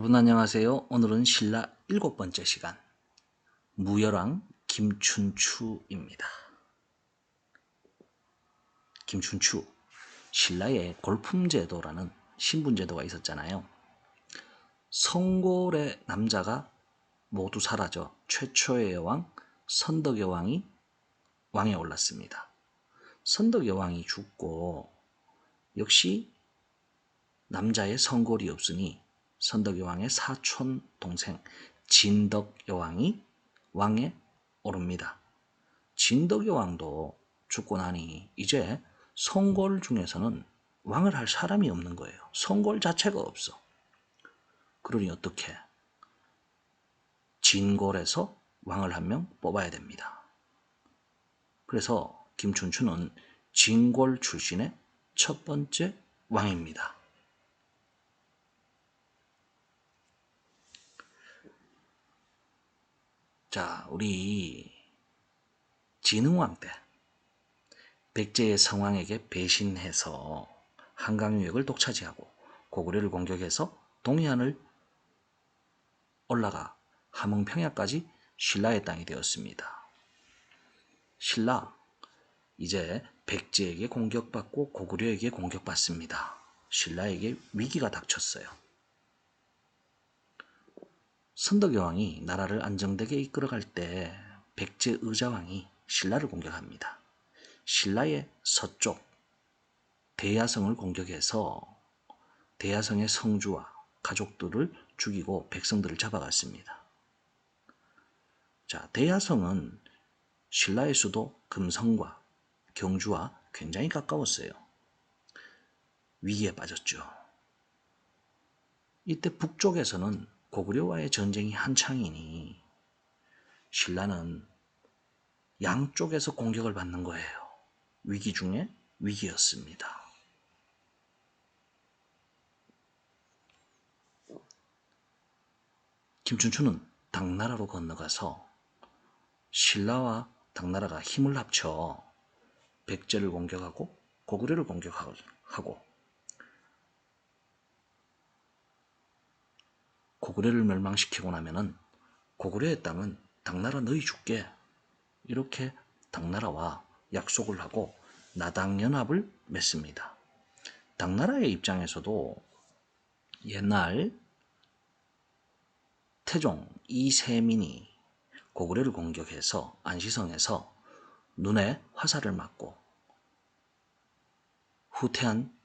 여러분 안녕하세요. 오늘은 신라 일곱 번째 시간 무열왕 김춘추입니다. 김춘추 신라의 골품제도라는 신분제도가 있었잖아요. 성골의 남자가 모두 사라져 최초의 여왕 선덕의 왕이 왕에 올랐습니다. 선덕의 왕이 죽고 역시 남자의 성골이 없으니 선덕 여왕의 사촌 동생 진덕 여왕이 왕에 오릅니다. 진덕 여왕도 죽고 나니 이제 성골 중에서는 왕을 할 사람이 없는 거예요. 성골 자체가 없어. 그러니 어떻게? 진골에서 왕을 한 명 뽑아야 됩니다. 그래서 김춘추는 진골 출신의 첫 번째 왕입니다. 자, 우리 진흥왕 때 백제의 성왕에게 배신해서 한강 유역을 독차지하고 고구려를 공격해서 동해안을 올라가 함흥평야까지 신라의 땅이 되었습니다. 신라 이제 백제에게 공격받고 고구려에게 공격받습니다. 신라에게 위기가 닥쳤어요. 선덕여왕이 나라를 안정되게 이끌어갈 때 백제 의자왕이 신라를 공격합니다. 신라의 서쪽 대야성을 공격해서 대야성의 성주와 가족들을 죽이고 백성들을 잡아갔습니다. 자, 대야성은 신라의 수도 금성과 경주와 굉장히 가까웠어요. 위기에 빠졌죠. 이때 북쪽에서는 고구려와의 전쟁이 한창이니 신라는 양쪽에서 공격을 받는 거예요. 위기 중에 위기였습니다. 김춘추는 당나라로 건너가서 신라와 당나라가 힘을 합쳐 백제를 공격하고 고구려를 공격하고 고구려를 멸망시키고 나면은 고구려의 땅은 당나라 너희 줄게 이렇게 당나라와 약속을 하고 나당연합을 맺습니다. 당나라의 입장에서도 옛날 태종 이세민이 고구려를 공격해서 안시성에서 눈에 화살을 맞고 후퇴한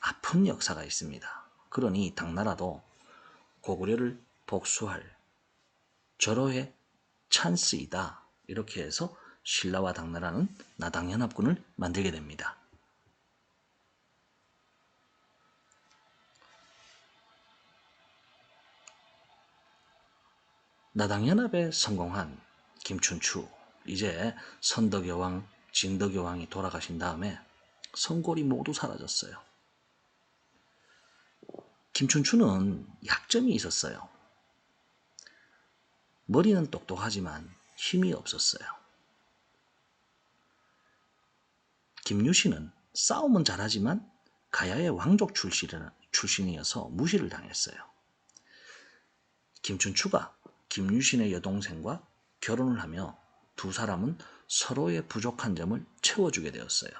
아픈 역사가 있습니다. 그러니 당나라도 고구려를 복수할 절호의 찬스이다. 이렇게 해서 신라와 당나라는 나당연합군을 만들게 됩니다. 나당연합에 성공한 김춘추 이제 선덕여왕, 진덕여왕이 돌아가신 다음에 성골이 모두 사라졌어요. 김춘추는 약점이 있었어요. 머리는 똑똑하지만 힘이 없었어요. 김유신은 싸움은 잘하지만 가야의 왕족 출신이어서 무시를 당했어요. 김춘추가 김유신의 여동생과 결혼을 하며 두 사람은 서로의 부족한 점을 채워주게 되었어요.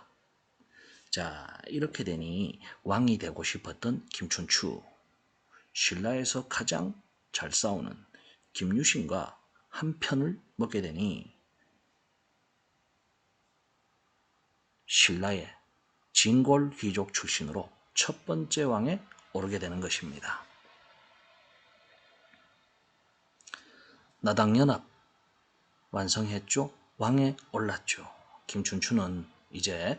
자, 이렇게 되니 왕이 되고 싶었던 김춘추. 신라에서 가장 잘 싸우는 김유신과 한 편을 먹게 되니 신라의 진골 귀족 출신으로 첫 번째 왕에 오르게 되는 것입니다. 나당연합 완성했죠. 왕에 올랐죠. 김춘추는 이제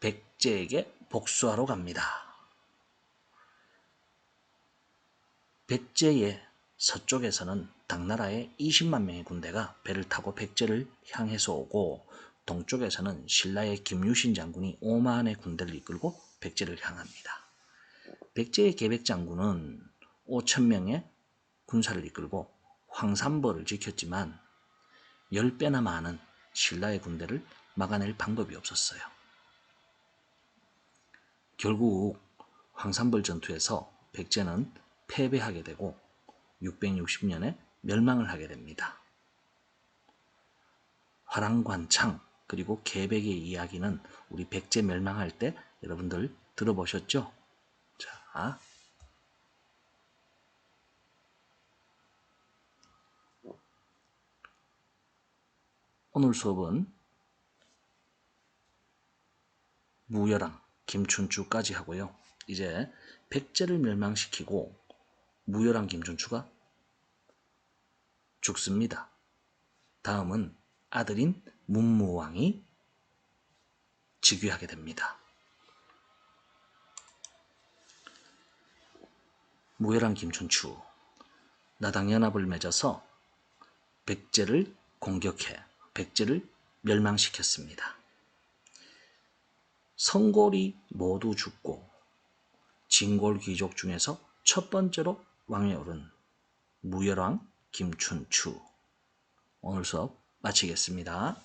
백제에게 복수하러 갑니다. 백제의 서쪽에서는 당나라의 20만 명의 군대가 배를 타고 백제를 향해서 오고 동쪽에서는 신라의 김유신 장군이 5만의 군대를 이끌고 백제를 향합니다. 백제의 계백 장군은 5천 명의 군사를 이끌고 황산벌을 지켰지만 10배나 많은 신라의 군대를 막아낼 방법이 없었어요. 결국 황산벌 전투에서 백제는 패배하게 되고 660년에 멸망을 하게 됩니다. 화랑관창 그리고 계백의 이야기는 우리 백제 멸망할 때 여러분들 들어보셨죠? 자, 오늘 수업은 무열왕, 김춘추까지 하고요. 이제 백제를 멸망시키고 무열왕 김춘추가 죽습니다. 다음은 아들인 문무왕이 즉위하게 됩니다. 무열왕 김춘추 나당연합을 맺어서 백제를 공격해 백제를 멸망시켰습니다. 성골이 모두 죽고 진골 귀족 중에서 첫 번째로 왕에 오른 무열왕 김춘추 오늘 수업 마치겠습니다.